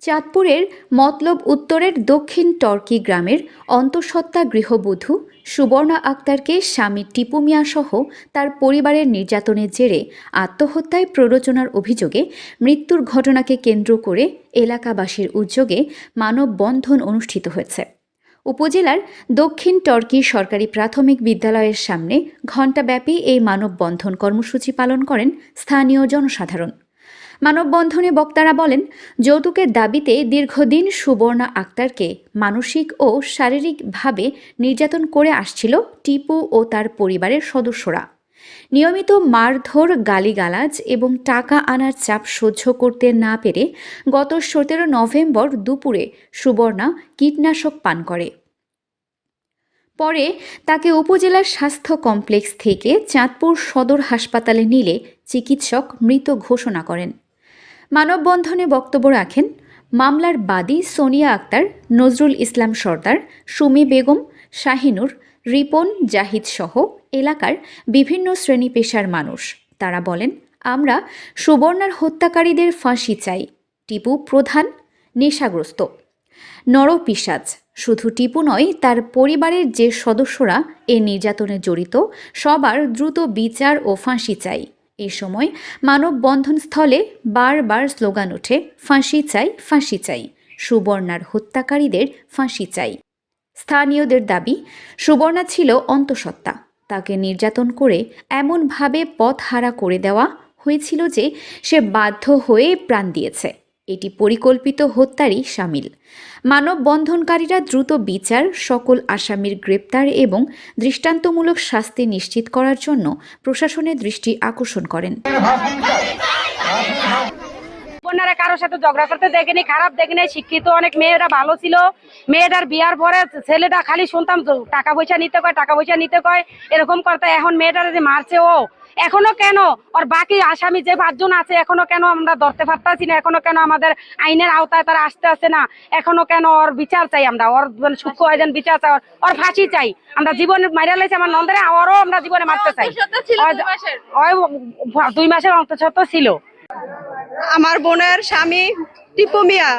চাঁদপুরের মতলব উত্তরের দক্ষিণ টর্কি গ্রামের অন্তঃসত্ত্বা গৃহবধূ সুবর্ণা আক্তারকে স্বামী টিপু মিয়াসহ তার পরিবারের নির্যাতনের জেরে আত্মহত্যায় প্ররোচনার অভিযোগে মৃত্যুর ঘটনাকে কেন্দ্র করে এলাকাবাসীর উদ্যোগে মানববন্ধন অনুষ্ঠিত হয়েছে। উপজেলার দক্ষিণ টর্কি সরকারি প্রাথমিক বিদ্যালয়ের সামনে ঘণ্টাব্যাপী এই মানববন্ধন কর্মসূচি পালন করেন স্থানীয় জনসাধারণ। মানববন্ধনে বক্তারা বলেন, যৌতুকের দাবিতে দীর্ঘদিন সুবর্ণা আক্তারকে মানসিক ও শারীরিকভাবে নির্যাতন করে আসছিল টিপু ও তার পরিবারের সদস্যরা। নিয়মিত মারধর, গালিগালাজ এবং টাকা আনার চাপ সহ্য করতে না পেরে গত সতেরো নভেম্বর দুপুরে সুবর্ণা কীটনাশক পান করে। পরে তাকে উপজেলার স্বাস্থ্য কমপ্লেক্স থেকে চাঁদপুর সদর হাসপাতালে নিলে চিকিৎসক মৃত ঘোষণা করেন। মানববন্ধনে বক্তব্য রাখেন মামলার বাদী সোনিয়া আক্তার, নজরুল ইসলাম সর্দার, সুমি বেগম, শাহিনুর, রিপন, জাহিদ সহ এলাকার বিভিন্ন শ্রেণি পেশার মানুষ। তারা বলেন, আমরা সুবর্ণার হত্যাকারীদের ফাঁসি চাই। টিপু প্রধান, নেশাগ্রস্ত। নরপিসাজ শুধু টিপু নয়, তার পরিবারের যে সদস্যরা এ নির্যাতনে জড়িত, সবার দ্রুত বিচার ও ফাঁসি চাই। এ সময় মানববন্ধন স্থলে বারবার স্লোগান ওঠে, ফাঁসি চাই ফাঁসি চাই। সুবর্ণার হত্যাকারীদের ফাঁসি চাই। স্থানীয়দের দাবি, সুবর্ণা ছিল অন্তঃসত্ত্বা। তাকে নির্যাতন করে এমনভাবে পথ হারা করে দেওয়া হয়েছিল যে সে বাধ্য হয়ে প্রাণ দিয়েছে। এটি পরিকল্পিত হত্যারই সামিল। মানববন্ধনকারীরা দ্রুত বিচার, সকল আসামির গ্রেপ্তার এবং দৃষ্টান্তমূলক শাস্তি নিশ্চিত করার জন্য প্রশাসনের দৃষ্টি আকর্ষণ করেন। বোনেরা কারোর সাথে ঝগড়া করতে দেখেনি খারাপ দেখেনি শিক্ষিত অনেক মেয়েরা ভালো ছিল। মেয়েটার বিয়ার পরে ছেলেটা খালি শুনতাম তো টাকা পয়সা নিতে কয় টাকা পয়সা নিতে কয় এরকম করতে। এখন মেয়েটার যে মারছে ও এখনও কেন? ওর বাকি আসামি যে পাঁচজন আছে এখনও কেন আমরা ধরতে পারতাছি না? এখনও কেন আমাদের আইনের আওতায় তারা আসতে আসে না? এখনও কেন ওর বিচার চাই আমরা? ওর মানে সূক্ষ্ম আয়োজন বিচার চাই ওর- ফাঁসি চাই। আমরা জীবনে মারিয়া লাইছি আমার নন্দের ওরও আমরা জীবনে মারতে চাই। দুই মাসের অন্তঃসত্ত্ব ছিল। আমার বোনের স্বামী টিপু মিয়া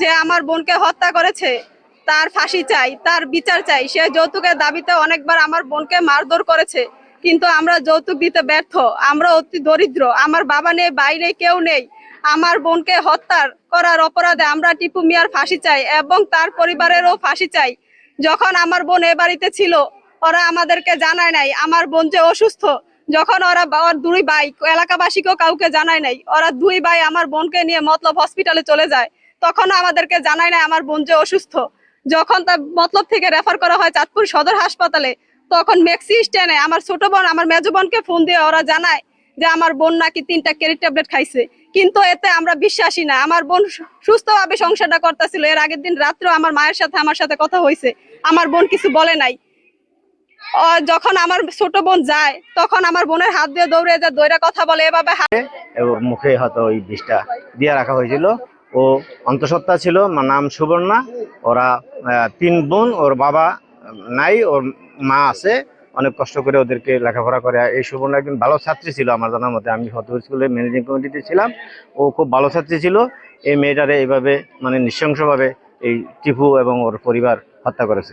যে আমার বোনকে হত্যা করেছে, তার ফাঁসি চাই, তার বিচার চাই, সে যৌতুকের দাবিতে অনেকবার আমার বোনকে মারধর করেছে। কিন্তু আমরা যৌতুক দিতে ব্যর্থ, আমরা অতি দরিদ্র, আমার বাবা নেই, বাইরে কেউ নেই। আমার বোনকে হত্যার করার অপরাধে আমরা টিপু মিয়ার ফাঁসি চাই এবং তার পরিবারেরও ফাঁসি চাই। যখন আমার বোন এ বাড়িতে ছিল, ওরা আমাদেরকে জানায় নাই, আমার বোন যে অসুস্থ যখন ওরা ওর দুই ভাই, এলাকাবাসীকেও কাউকে জানায় নাই, ওরা দুই ভাই আমার বোনকে নিয়ে মতলব হসপিটালে চলে যায় তখন আমাদেরকে জানায় নাই আমার বোন যে অসুস্থ। যখন তার মতলব থেকে রেফার করা হয় চাঁদপুর সদর হাসপাতালে, তখন মেক্সি স্ট্যান্ডে আমার ছোট বোন, আমার মেজো বোনকে ফোন দিয়ে ওরা জানায় যে আমার বোন নাকি তিনটা ক্যারি ট্যাবলেট খাইছে। কিন্তু এতে আমরা বিশ্বাসী না, আমার বোন সুস্থভাবে সংসারটা করতেছিল। এর আগের দিন রাত্রেও আমার মায়ের সাথে আমার সাথে কথা হয়েছে আমার বোন কিছু বলে নাই। যখন আমার ছোট বোন যায়, তখন আমার বোনের হাত দিয়ে দৌড়ে যায়, দৌড়ে কথা বলে, এভাবে হাত মুখে হয়তো ওই বিষটা দিয়ে রাখা হয়েছিল। ও অন্তঃসত্ত্বা ছিল নাম সুবর্ণা। ওরা তিন বোন, ওর বাবা নাই, ওর মা আছে। অনেক কষ্ট করে ওদেরকে লেখাপড়া করে। এই সুবর্ণা একজন ভালো ছাত্রী ছিল আমার জানার মতে। আমি ফতেপুর স্কুলের ম্যানেজিং কমিটিতে ছিলাম। ও খুব ভালো ছাত্রী ছিল। এই মেয়েটারে এইভাবে মানে নৃশংসভাবে এই টিপু এবং ওর পরিবার হত্যা করেছে।